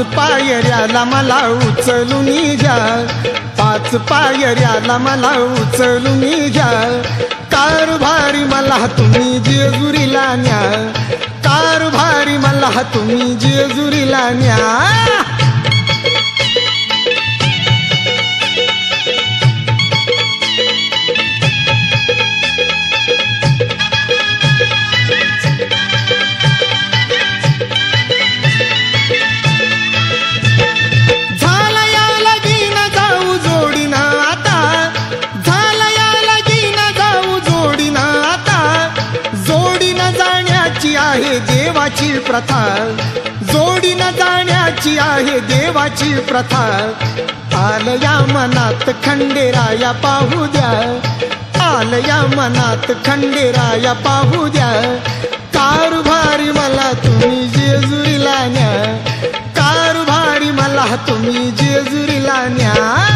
पायऱ्याला मला उचलून घ्या. पाच पायऱ्याला मला उचलून घ्या. कारभारी मला तुम्ही जेजुरीला न्या. कारभारी मला तुम्ही जेजुरीला न्या. प्रथा. जोडीनं जाण्याची आहे देवाची प्रथा. आलया मनात खंडेराया पाहू द्या. आलया मनात खंडेराया पाहू द्या. कारभारी मला तुम्ही जेजुरीला न्या. कारभारी मला तुम्ही जेजुरीला न्या.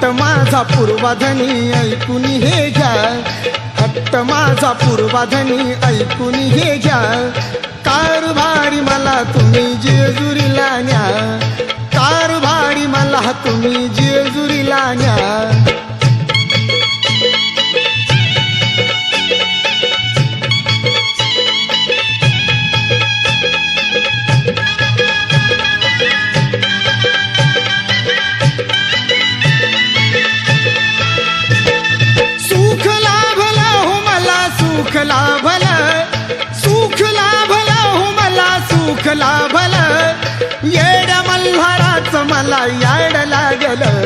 हट्ट माझा पूर्वाधनी ऐकून हे घ्या हट्ट माझा पूर्वाधनी ऐकून हे घ्या कारभारी मला तुम्ही जेजुरीला न्या. कारभारी मला तुम्ही लाभला सुख लाभला हो मला सुख लाभला. येड मल्हाराचं मला याड लागलं.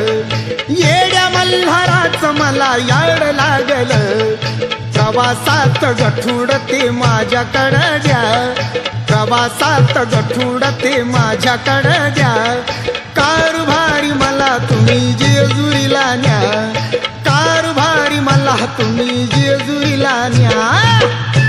येड मल्हाराच मला याड लागलं. प्रवासात गठुड ते माझ्याकडं द्या. प्रवासात गठुड ते माझ्याकडं द्या. कारभारी मला तुम्ही जेजुरीला न्या. तुम्ही जेजुरीला न्या.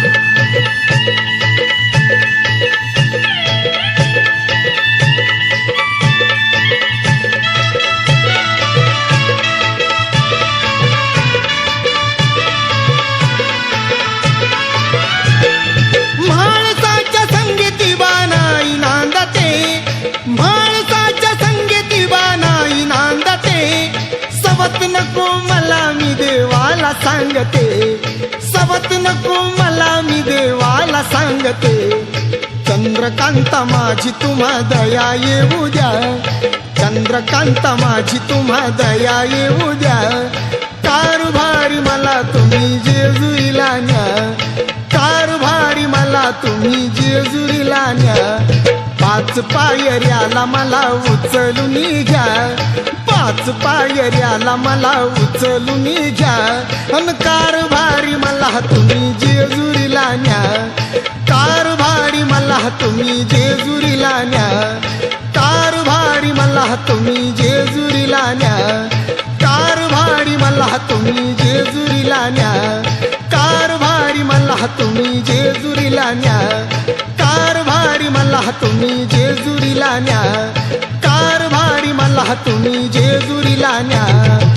देवाला सांगते. सवत नको मला मी देवाला सांगते. चंद्रकांता माझी तुम्हा दया येऊ द्या. चंद्रकांता माझी तुम्हा दया येऊ द्या. कारभारी मला तुम्ही जेजुरीला न्या. कारभारी मला तुम्ही जेजुरीला न्या. पाच पायऱ्याला मला उचलून घ्या. पाच पायऱ्याला मला उचलून घ्या. अन कारभारी मला तुम्ही जेजुरीला न्या. कारभारी मला तुम्ही जेजुरीला न्या. कारभारी मला तुम्ही जेजुरीला न्या. कारभारी मला तुम्ही जेजुरीला न्या. कारभारी मला तुम्ही जेजुरीला न्या. मला तुम्ही जेजुरीला न्या. कार भाडी मला तुम्ही जेजुरीला न्या.